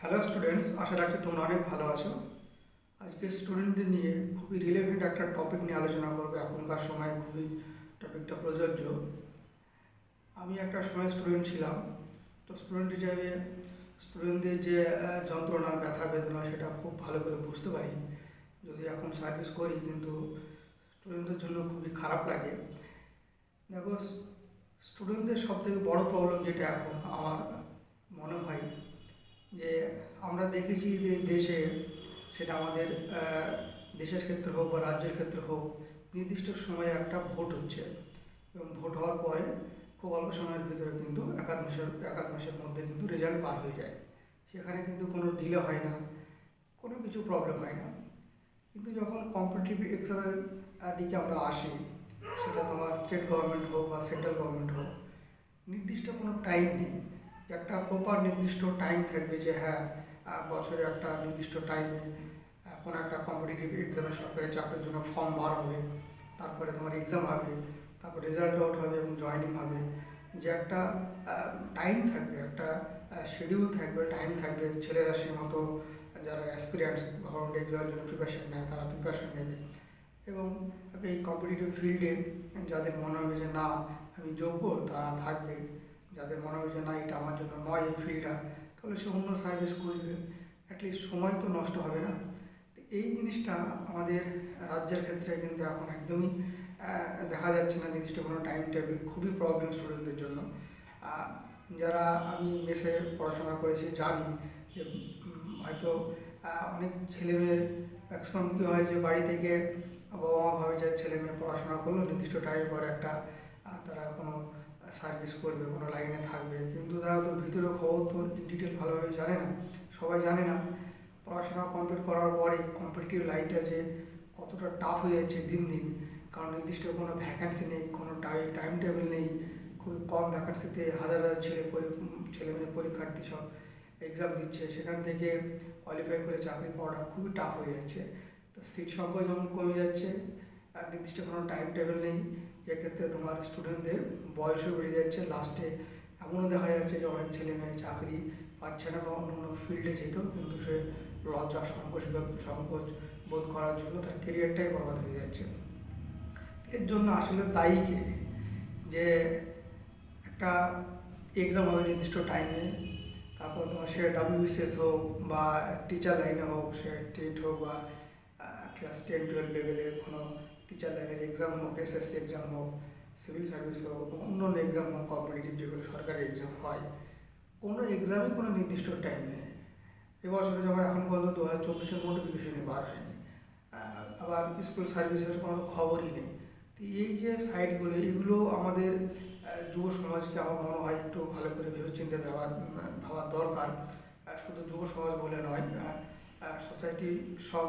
Hello students আশা রাখছি তোমরা অনেক ভালো আছো। আজকে স্টুডেন্টদের নিয়ে খুবই রিলেভেন্ট একটা টপিক নিয়ে আলোচনা করব। এখনকার সময় খুবই টপিকটা প্রযোজ্য। আমি একটা সময় স্টুডেন্ট ছিলাম। তো স্টুডেন্ট হিসাবে স্টুডেন্টদের যে যন্ত্রণা, ব্যথা, বেদনা, সেটা খুব ভালো করে বুঝতে পারি। যদি এখন সার্ভিস করি কিন্তু স্টুডেন্টদের জন্য খুবই খারাপ লাগে। দেখো স্টুডেন্টদের সব থেকে বড় প্রবলেম যেটা এখন আমার মনে হয় যে আমরা দেখেছি যে দেশে সেটা আমাদের দেশের ক্ষেত্রে হোক বা রাজ্যের ক্ষেত্রে হোক, নির্দিষ্ট সময়ে একটা ভোট হচ্ছে। এবং ভোট হওয়ার পরে খুব অল্প সময়ের ভিতরে কিন্তু একাধ মাসের একাধ মাসের মধ্যে কিন্তু রেজাল্ট পার হয়ে যায়। সেখানে কিন্তু কোনো ডিলে হয় না, কোনো কিছু প্রবলেম হয় না। কিন্তু যখন কম্পিটিটিভ এক্সামের দিকে আমরা আসি, সেটা তোমার স্টেট গভর্নমেন্ট হোক বা সেন্ট্রাল গভর্নমেন্ট হোক, নির্দিষ্ট কোনো টাইম নেই। একটা প্রপার নির্দিষ্ট টাইম থাকবে যে হ্যাঁ বছরে একটা নির্দিষ্ট টাইমে কোনো একটা কম্পিটিটিভ এক্সামে সরকারি চাকরির জন্য ফর্ম বার হবে, তারপরে তোমার এক্সাম হবে, তারপর রেজাল্ট আউট হবে এবং জয়েনিং হবে। যে একটা টাইম থাকবে, একটা শিডিউল থাকবে টাইম থাকবে, ছেলেরা সেই মতো যারা অ্যাসপিরিয়েন্টস গভর্নমেন্ট এক্সামের জন্য প্রিপারেশান নেয়, তারা প্রিপারেশান নেবে। এবং এই কম্পিটিটিভ ফিল্ডে যাদের মনে হবে যে না, আমি যোগ্য, তারা থাকবে। যাদের মনে হবে যে না, এটা আমার জন্য নয় এই ফিল্ডটা তাহলে সে অন্য সার্ভিস করবে। অ্যাটলিস্ট সময় তো নষ্ট হবে না। এই জিনিসটা আমাদের রাজ্যের ক্ষেত্রে কিন্তু এখন একদমই দেখা যাচ্ছে না নির্দিষ্ট কোনো টাইম টেবিল খুবই প্রবলেম স্টুডেন্টদের জন্য। যারা আমি মেসে পড়াশোনা করেছি, জানি যে হয়তো অনেক ছেলেমেয়ের ম্যাক্সিমাম কী হয় যে, বাড়ি থেকে বাবা মা ভাবে যে ছেলে মেয়ে পড়াশোনা করল, নির্দিষ্ট টাইম পর একটা তারা কোনো সার্ভিস করবে, কোনো লাইনে থাকবে। কিন্তু তারা তো ভিতরে খবর তো ডিটেল ভালোভাবে জানে না, সবাই জানে না। পড়াশোনা কমপ্লিট করার পরে কম্পিটিটিভ লাইনটা যে কতটা টাফ হয়ে যাচ্ছে দিন দিন। কারণ নির্দিষ্ট কোনো ভ্যাকান্সি নেই, কোনো টাইম টেবিল নেই। খুবই কম ভ্যাকান্সিতে হাজার হাজার ছেলে ছেলে মেয়ে পরীক্ষার্থী সব এক্সাম দিচ্ছে। সেখান থেকে কোয়ালিফাই করে চাকরি পাওয়াটা খুবই টাফ হয়ে যাচ্ছে। তো সিট সংখ্যা যেমন কমে যাচ্ছে নির্দিষ্ট কোনো টাইম টেবিল নেই। যেক্ষেত্রে তোমার স্টুডেন্টদের বয়সও বেড়ে যাচ্ছে। লাস্টে এমনও দেখা যাচ্ছে যে অনেক ছেলে মেয়ে চাকরি পাচ্ছে না বা অন্য অন্য ফিল্ডে যেত, কিন্তু সে লজ্জা সংকোচ সংকোচ বোধ করার জন্য তার কেরিয়ারটাই বরবাদ হয়ে যাচ্ছে। এর জন্য আসলে দায়ী কে? যে একটা এক্সাম হবে নির্দিষ্ট টাইমে তারপর তোমার সে ডাব্লিউবিসিএস হোক বা টিচার লাইনে হোক, সে টেট হোক বা ক্লাস টেন টুয়েলভ লেভেলের কোনো টিচার লাইনের এক্সাম হোক এসএসসি এক্সাম হোক সিভিল সার্ভিস হোক অন্য অন্য এক্সাম হোক কম্পিটিটিভ যেগুলো সরকারি এক্সাম হয়, কোনো এক্সামে কোনো নির্দিষ্ট টাইম নেই। এবছরে যেমন এখন পর্যন্ত দু হাজার চব্বিশের নোটিফিকেশনে বার হয়নি আবার স্কুল সার্ভিসের কোনো খবরই নেই। তো এই যে সাইটগুলো এগুলো আমাদের যুব সমাজকে আমার মনে হয় একটু ভালো করে ভেবেচিন্তে ভাবার ভাবার দরকার। শুধু যুব সমাজ বলে নয় সোসাইটির সব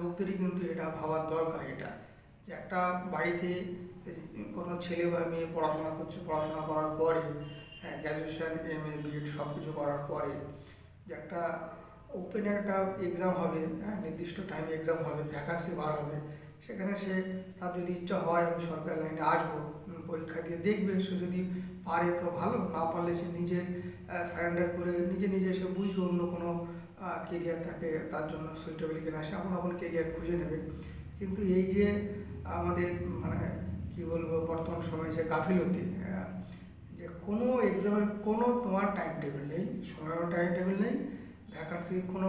লোকদেরই কিন্তু এটা ভাবার দরকার এটা। যে একটা বাড়িতে কোনো ছেলে বা মেয়ে পড়াশোনা করছে পড়াশোনা করার পরে গ্র্যাজুয়েশন এম এ বিএড সব কিছু করার পরে যে একটা ওপেন একটা এক্সাম হবে হ্যাঁ, নির্দিষ্ট টাইমে এক্সাম হবে ভ্যাকান্সি বার হবে সেখানে সে তার যদি ইচ্ছা হয় আমি সরকারি লাইনে আসব পরীক্ষা দিয়ে দেখবে সে যদি পারে তো ভালো না পারলে সে নিজে সারেন্ডার করে নিজে নিজে সে বুঝবে অন্য কোনো কেরিয়ার থাকে তার জন্য সুইটেবল কিনা সে আপন আপন কেরিয়ার খুঁজে নেবে। কিন্তু এই যে আমাদের মানে কি বলব বর্তমান সময়ে যে গাফিলতি আহ, যে কোনো এক্সামের কোনো তোমার টাইম টেবিল নেই সময়ও টাইম টেবিল নেই ভ্যাকান্সি কোনো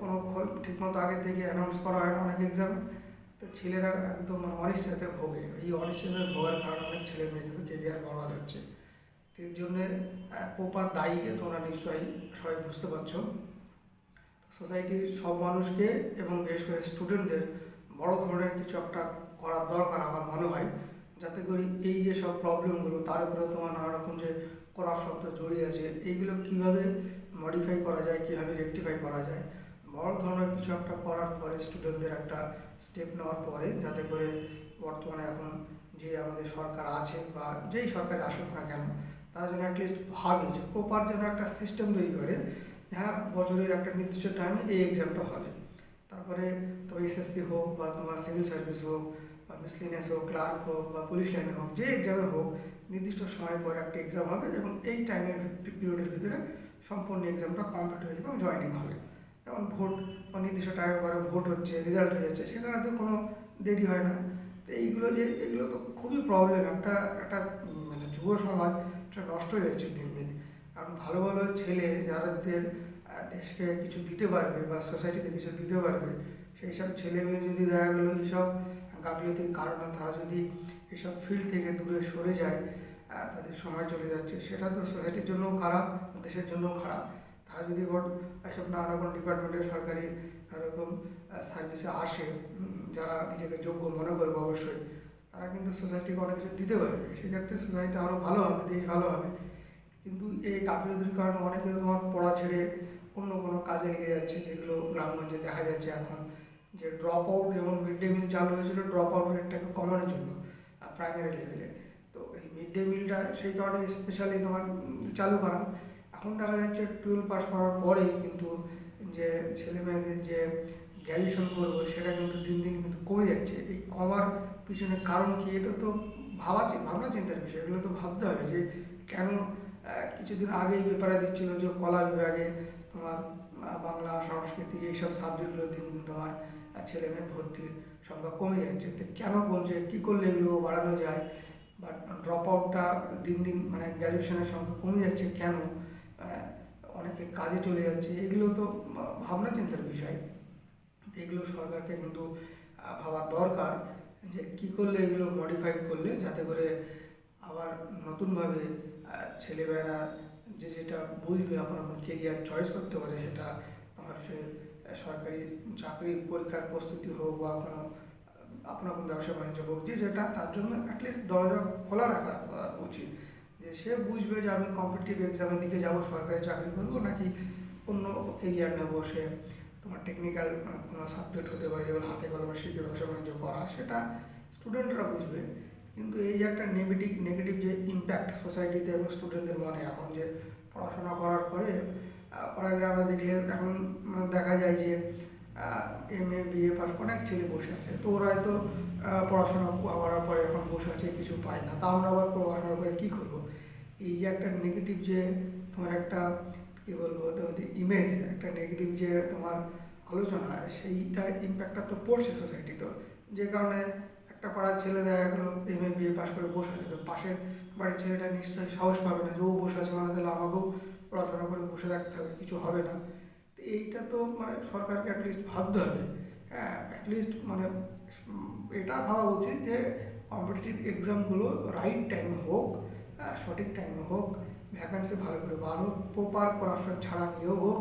কোনো ঠিকমতো আগে থেকে অ্যানাউন্স করা হয় না অনেক এক্সামে তো ছেলেরা একদম মানে অনিশ্চয়তে ভোগে। এই অনিশ্চয়তা ভোগের কারণে অনেক ছেলে মেয়ে কিন্তু কেরিয়ার বরবাদ হচ্ছে। এর জন্যে প্রপার দায়ীকে তোমরা নিশ্চয়ই সবাই বুঝতে পারছ। সোসাইটির সব মানুষকে এবং বিশেষ করে স্টুডেন্টদের বড় ধরনের কিছু একটা করার দরকার আমার মনে হয়। যাতে করে এই যে সব প্রবলেমগুলো তার উপরে তোমার নানা রকম যে করাপশন শব্দ জড়িয়ে আছে, এইগুলো কীভাবে মডিফাই করা যায়, কীভাবে রেকটিফাই করা যায়? বড় ধরনের কিছু একটা করার পরে স্টুডেন্টদের একটা স্টেপ নেওয়ার পরে, যাতে করে বর্তমানে এখন যে আমাদের সরকার আছে বা যেই সরকার আসুক না কেন, তারা যেন অ্যাটলিস্ট ভাবে যে প্রপার যেন একটা সিস্টেম তৈরি করে। হ্যাঁ বছরের একটা নির্দিষ্ট টাইমে এই এক্সামটা হবে। তারপরে তোমার এসএসসি হোক বা তোমার সিভিল সার্ভিস হোক মিসলিনিয়াস হোক ক্লার্ক হোক বা পুলিশ লাইনে হোক, যে এক্সামে হোক, নির্দিষ্ট সময় পর একটা এক্সাম হবে এবং এই টাইমের পিরিয়ডের ভিতরে সম্পূর্ণ এক্সামটা কমপ্লিট হয়ে যাবে এবং জয়েনিং হবে। যেমন ভোট নির্দিষ্ট টাইম পরে ভোট হচ্ছে রেজাল্ট হয়ে যাচ্ছে সেখানে তো কোনো দেরি হয় না। তো এইগুলো যে এগুলো তো খুবই প্রবলেম একটা একটা মানে যুব সমাজ এটা নষ্ট হয়ে যাচ্ছে দিন দিন। কারণ ভালো ভালো ছেলে যাদের দেশকে কিছু দিতে পারবে বা সোসাইটিতে কিছু দিতে পারবে, সেই সব ছেলে মেয়ে যদি দেখা গেলো, এইসব গাফিলতির কারণে তারা যদি এসব ফিল্ড থেকে দূরে সরে যায় তাদের সময় চলে যাচ্ছে। সেটা তো সোসাইটির জন্যও খারাপ, দেশের জন্যও খারাপ। তারা যদি এসব নানা রকম ডিপার্টমেন্টের সরকারি নানা রকম সার্ভিসে আসে যারা নিজেকে যোগ্য মনে করবে অবশ্যই, তারা কিন্তু সোসাইটিকে অনেক কিছু দিতে পারবে। সেক্ষেত্রে সোসাইটি আরও ভালো হবে, দেশ ভালো হবে। কিন্তু এই গাফিলতির কারণে অনেকে তোমার পড়া ছেড়ে অন্য কোনো কাজে লেগে যাচ্ছে, যেগুলো গ্রামগঞ্জে দেখা যাচ্ছে এখন। যে ড্রপ আউট যেমন মিড ডে মিল চালু হয়েছিল ড্রপ আউট রেটটাকে কমানোর জন্য প্রাইমারি লেভেলে তো এই মিড ডে মিলটা সেই কারণে স্পেশালি তোমার চালু করা। এখন দেখা যাচ্ছে টুয়েলভ পাস করার পরে কিন্তু যে ছেলে মেয়েদের যে গ্র্যাজুয়েশন করব, সেটা কিন্তু দিন দিন কিন্তু কমে যাচ্ছে। এই কমার পিছনে কারণ কি, এটা তো ভাবা ভাবনা চিন্তার বিষয়। এগুলো তো ভাবতে হবে যে কেন কিছুদিন আগেই পেপারে দিচ্ছিল যে কলা বিভাগে তোমার বাংলা, সংস্কৃতি, এইসব সাবজেক্টগুলো দিন দিন তোমার ছেলে মেয়ে ভর্তির সংখ্যা কমে যাচ্ছে। কেন কমছে? কী করলে এগুলো বাড়ানো যায়? বা ড্রপ আউটটা দিন দিন মানে গ্র্যাজুয়েশনের সংখ্যা কমে যাচ্ছে কেন? অনেকে কাজে চলে যাচ্ছে। এগুলো তো ভাবনা চিন্তার বিষয়। এগুলো সরকারকে কিন্তু ভাবার দরকার যে কী করলে এগুলো মডিফাই করলে যাতে করে আবার নতুনভাবে ছেলেমেয়েরা যে যেটা বুঝবে, আপন আপন কেরিয়ার চয়েস করতে পারে, সেটা আমার সে সরকারি চাকরির পরীক্ষার প্রস্তুতি হোক বা কোনো, আপনার আপন আপন ব্যবসা বাণিজ্য হোক, যে যেটা, তার জন্য অ্যাটলিস্ট দরজা খোলা রাখা উচিত। যে সে বুঝবে যে আমি কম্পিটিটিভ এক্সামের দিকে যাব, সরকারি চাকরি করব নাকি অন্য কেরিয়ার নেব? সে তোমার টেকনিক্যাল কোনো সাবজেক্ট হতে পারে, যেমন হাতে কলমে শিখে ব্যবসা বাণিজ্য করা, সেটা স্টুডেন্টরা বুঝবে। কিন্তু এই যে একটা নেগেটিভ নেগেটিভ যে ইম্প্যাক্ট সোসাইটিতে এবং স্টুডেন্টদের মনে এখন, যে পড়াশোনা করার পরে পাড়া গ্রামে দেখলে এখন দেখা যায় যে এম এ বিএ পাস অনেক ছেলে বসে আছে। তো ওরা হয়তো পড়াশোনা করার পরে এখন বসে আছে, কিছু পায় না। তা আমরা আবার পড়াশোনা করে কী করব? এই যে একটা নেগেটিভ যে তোমার একটা, কী বলব তোমাদের ইমেজ একটা নেগেটিভ যে তোমার আলোচনা, সেইটা ইম্প্যাক্টটা তো পড়ছে সোসাইটি তো। যে কারণে একটা পাড়ার ছেলে দেখা গেলো এম এ বিএ পাস করে বসে আছে। তো পাশের বাড়ির ছেলেটা নিশ্চয়ই সাহস পাবে না যে ও বসে আছে মানে তাহলে আমাকেও পড়াশোনা করে বসে থাকতে হবে কিছু হবে না। তো এইটা তো মানে সরকারকে অ্যাটলিস্ট ভাবতে হবে। হ্যাঁ অ্যাটলিস্ট মানে এটা ভাবা উচিত যে কম্পিটিটিভ এক্সামগুলো রাইট টাইমে হোক আহ, সঠিক টাইমে হোক ভ্যাকান্সি ভালো করে বার হোক প্রপার করাপশন ছাড়া নিয়েও হোক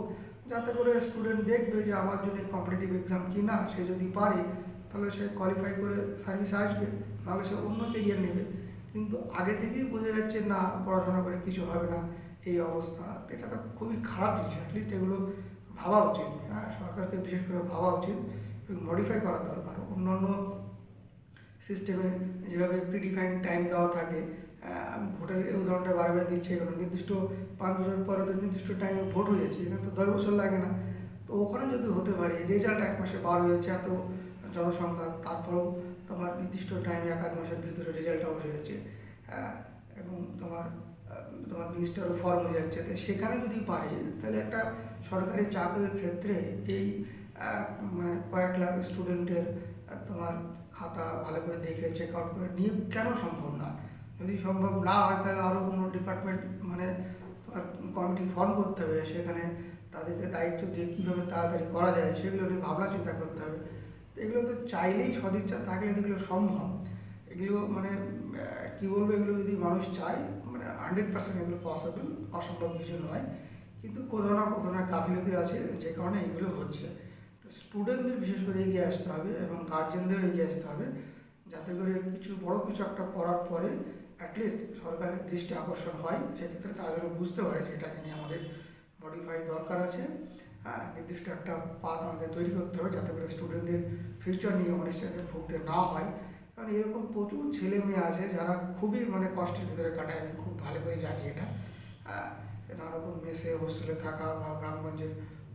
যাতে করে স্টুডেন্ট দেখবে যে আমার যদি কম্পিটিটিভ এক্সাম কি না সে যদি পারে তাহলে সে কোয়ালিফাই করে সার্ভিসে আসবে নাহলে সে অন্য কেরিয়ার নেবে। কিন্তু আগে থেকেই বোঝা যাচ্ছে না পড়াশোনা করে কিছু হবে না। এই অবস্থা। এটা তো খুবই খারাপ জিনিস অ্যাটলিস্ট এগুলো ভাবা উচিত। হ্যাঁ সরকারকে বিশেষ করে ভাবা উচিত এবং মডিফাই করা দরকার। অন্যান্য সিস্টেমে যেভাবে প্রিডিফাইন্ড টাইম দেওয়া থাকে আমি ভোটের এই উদাহরণটা বারবার দিচ্ছি এখানে নির্দিষ্ট পাঁচ বছর পরে তো নির্দিষ্ট টাইমে ভোট হয়ে যাচ্ছে এখানে তো দশ বছর লাগে না। তো ওখানে যদি হতে পারে রেজাল্ট এক মাসে বার হয়ে যাচ্ছে এত জনসংখ্যা তারপরেও তোমার নির্দিষ্ট টাইমে এক আধ মাসের ভিতরে রেজাল্ট আউট হয়ে আহ, এবং তোমার তোমার মিনিস্টারও ফর্ম হয়ে যাচ্ছে। সেখানে যদি পারে, তাহলে একটা সরকারি চাকরির ক্ষেত্রে এই মানে কয়েক লাখ স্টুডেন্টের তোমার খাতা ভালো করে দেখে চেক আউট করে নিয়োগ কেন সম্ভব না? যদি সম্ভব না হয়, তাহলে আরও কোনো ডিপার্টমেন্ট মানে কমিটি ফর্ম করতে হবে। সেখানে তাদেরকে দায়িত্ব দিয়ে কীভাবে তাড়াতাড়ি করা যায়, সেগুলো নিয়ে ভাবনা চিন্তা করতে হবে। এগুলো তো চাইলেই সদিচ্ছা থাকলে এগুলো সম্ভব। এগুলো মানে কী বলব, এগুলো যদি মানুষ চায় মানে হান্ড্রেড পার্সেন্ট এগুলো পসিবল অসম্ভব কিছু নয়। কিন্তু কোথাও না কোথাও না গাফিলতি আছে, যে কারণে এগুলো হচ্ছে। তো স্টুডেন্টদের বিশেষ করে এগিয়ে আসতে হবে এবং গার্জেনদের এগিয়ে আসতে হবে, যাতে করে কিছু বড় কিছু একটা করার পরে অ্যাটলিস্ট সরকারের দৃষ্টি আকর্ষণ হয়। সেক্ষেত্রে তারা যেন বুঝতে পারে যে এটাকে নিয়ে আমাদের মডিফাই দরকার আছে। হ্যাঁ নির্দিষ্ট একটা পাথ আমাদের তৈরি করতে হবে, যাতে করে স্টুডেন্টদের ফিউচার নিয়ে অনিশ্চয়তায় ভুগতে না হয়। কারণ এরকম প্রচুর ছেলে মেয়ে আছে যারা খুবই মানে কষ্টের ভিতরে কাটায় আমি খুব ভালো করে জানি এটা। হ্যাঁ, নানা মেসে হোস্টেলে থাকা বা গ্রামগঞ্জের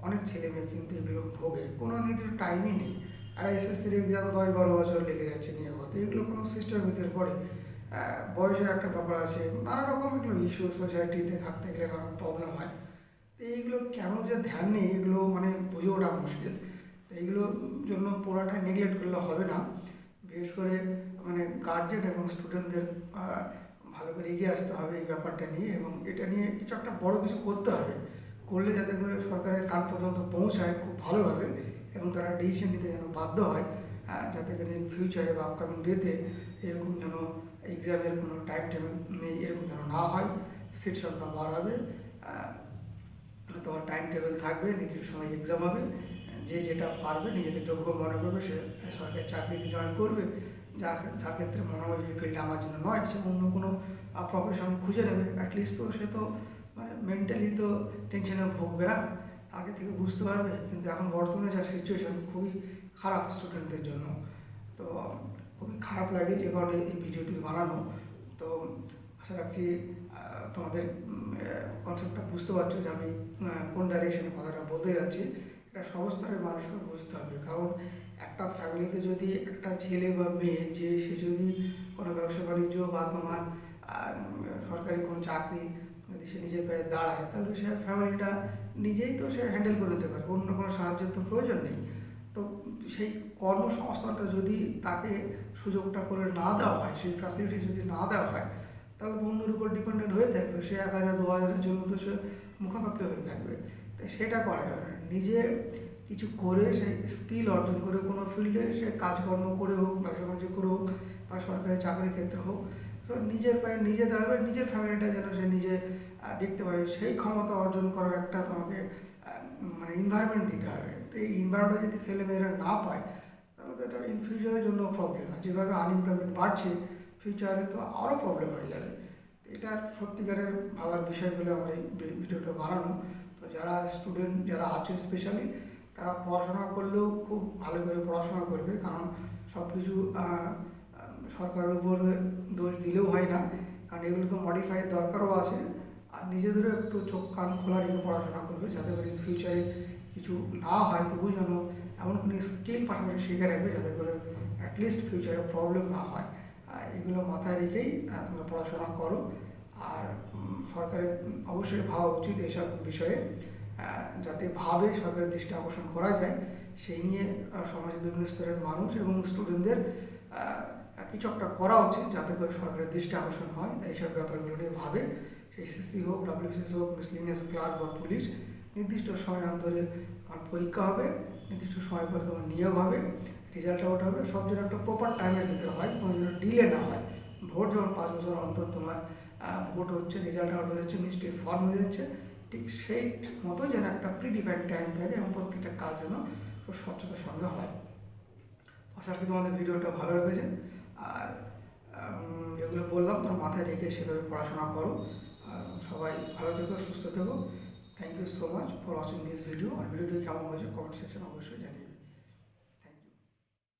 অনেক ছেলে মেয়ে কিন্তু এগুলো ভোগে। কোনো নির্দিষ্ট টাইমই নেই। আর এসএসসির এক্সাম দশ বারো বছর লেগে যাচ্ছে নিয়ে হতে এগুলো কোনো সিস্টেমের ভিতরে পড়ে। বয়সের একটা ব্যাপার আছে। নানা রকম এগুলো ইস্যু সোসাইটিতে থাকতে গেলে নানা প্রবলেম হয়। তো এইগুলো কেন যে ধ্যান নেই এগুলো মানে বুঝে ওঠা মুশকিল। তো এইগুলোর জন্য পুরোটাই নেগলেক্ট করলে হবে না। বিশেষ করে মানে গার্জেন এবং স্টুডেন্টদের ভালো করে এগিয়ে আসতে হবে এই ব্যাপারটা নিয়ে এবং এটা নিয়ে কিছু একটা বড় কিছু করতে হবে। করলে যাতে করে সরকারের কান পর্যন্ত পৌঁছায় খুব ভালোভাবে এবং তারা ডিসিশন নিতে যেন বাধ্য হয় যাতে করে ফিউচারে বা আপকামিং ডেতে এরকম যেন এক্সামের কোনো টাইম টেবিল নেই, এরকম যেন না হয় সিট সংখ্যা বাড়াবে তোমার টাইম টেবিল থাকবে, নির্দিষ্ট সময় এক্সাম হবে যে যেটা পারবে, নিজেকে যোগ্য মনে করবে, সে সরকারি চাকরিতে জয়েন করবে। যার যার ক্ষেত্রে মনে হয় যে ফিল্ডটা আমার জন্য নয়, সে অন্য কোনো প্রফেশন খুঁজে নেবে। অ্যাটলিস্ট তো সে তো মানে মেন্টালি তো টেনশনে ভুগবে না। আগে থেকে বুঝতে পারবে। কিন্তু এখন বর্তমানে যা সিচুয়েশন খুবই খারাপ স্টুডেন্টদের জন্য। তো খুবই খারাপ লাগে যে কারণে এই ভিডিওটি বানানো। তো আশা রাখছি তোমাদের কনসেপ্টটা বুঝতে পারছ যে আমি কোন ডাইরেকশনে কথাটা বলতে যাচ্ছি। এটা সমস্তরের মানুষকে বুঝতে হবে। কারণ একটা ফ্যামিলিতে যদি একটা ছেলে বা মেয়ে, যে সে যদি কোনো ব্যবসা বাণিজ্য বা তোমার সরকারি কোনো চাকরি যদি সে নিজের পায়ে দাঁড়ায়, তাহলে সে ফ্যামিলিটা নিজেই তো সে হ্যান্ডেল করে নিতে পারবে। অন্য কোনো সাহায্যের তো প্রয়োজন নেই। তো সেই কর্মসংস্থানটা যদি তাকে সুযোগটা করে না দেওয়া হয়, সেই ফ্যাসিলিটি যদি না দেওয়া হয়, তাহলে তো অন্যের উপর ডিপেন্ডেন্ট হয়ে থাকবে। সে এক হাজার, দু হাজারের জন্য তো সে মুখাপেক্ষি হয়ে থাকবে। তাই সেটা করা যাবে না। নিজে কিছু করে সে স্কিল অর্জন করে কোনো ফিল্ডে সে কাজকর্ম করে হোক, ব্যবসা বাণিজ্য করে হোক বা সরকারি চাকরির ক্ষেত্রে হোক নিজের পায়ে নিজে দাঁড়াবে, নিজের ফ্যামিলিটা যেন সে নিজে দেখতে পারে। সেই ক্ষমতা অর্জন করার একটা তোমাকে মানে এনভায়রনমেন্ট দিতে হবে। তো এই এনভায়রনমেন্ট যদি ছেলেমেয়েরা না পায়, তাহলে তো এটা ইন ফিউচারের জন্য প্রবলেম যেভাবে আনএমপ্লয়মেন্ট বাড়ছে ফিউচারে তো আরও প্রবলেম হয়ে যাবে। এটা সত্যিকারের ভাবার বিষয় বলে আমার এই ভিডিওটা বানানো। তো যারা স্টুডেন্ট যারা আছে স্পেশালি তারা পড়াশোনা করলেও খুব ভালো করে পড়াশোনা করবে। কারণ সব কিছু সরকারের উপর দোষ দিলেও হয় না। কারণ এগুলো তো মডিফাইয়ের দরকারও আছে। আর নিজেদেরও একটু চোখ কান খোলা রেখে পড়াশোনা করবে, যাতে করে ফিউচারে কিছু না হয়। তবু যেন এমন কোনো স্কিল পাশাপাশি শিখে রাখবে, যাতে করে অ্যাটলিস্ট ফিউচারে প্রবলেম না হয়। এগুলো মাথায় রেখেই তোমরা পড়াশোনা করো। আর সরকারের অবশ্যই ভাবা উচিত এইসব বিষয়ে যাতে ভাবে সরকারের দৃষ্টি আকর্ষণ করা যায়। সেই নিয়ে সমাজের বিভিন্ন স্তরের মানুষ এবং স্টুডেন্টদের কিছু একটা করা উচিত যাতে করে সরকারের দৃষ্টি আকর্ষণ হয়। এইসব ব্যাপারগুলো নিয়ে ভাবে। এসএসসি হোক ডাব্লিউবিসিএস হোক মিসলিনিয়াস ক্লার্ক বা পুলিশ নির্দিষ্ট সময় অন্তরে পরীক্ষা হবে, নির্দিষ্ট সময় পরে তোমার নিয়োগ হবে রেজাল্ট আউট হবে, সব যেন একটা প্রপার টাইমের ভিতরে হয়, কোনো যেন ডিলে না হয়। ভোট যেমন পাঁচ বছর অন্তর তোমার ভোট হচ্ছে রেজাল্ট আউট হয়ে যাচ্ছে, মিষ্টির ফর্ম হয়ে যাচ্ছে। ঠিক সেই মতো যেন একটা প্রিডিফাইন্ড টাইম থাকে এবং প্রত্যেকটা কাজ যেন খুব স্বচ্ছতার সঙ্গে হয়। আশা করি তোমাদের ভিডিওটা ভালো লেগেছে। আর যেগুলো বললাম তোর মাথায় রেখে সেভাবে পড়াশোনা করো। আর সবাই ভালো থেকো, সুস্থ থেকো। Thank you so much for watching this video আর ভিডিওটি কেমন হয়েছে কমেন্ট সেকশন অবশ্যই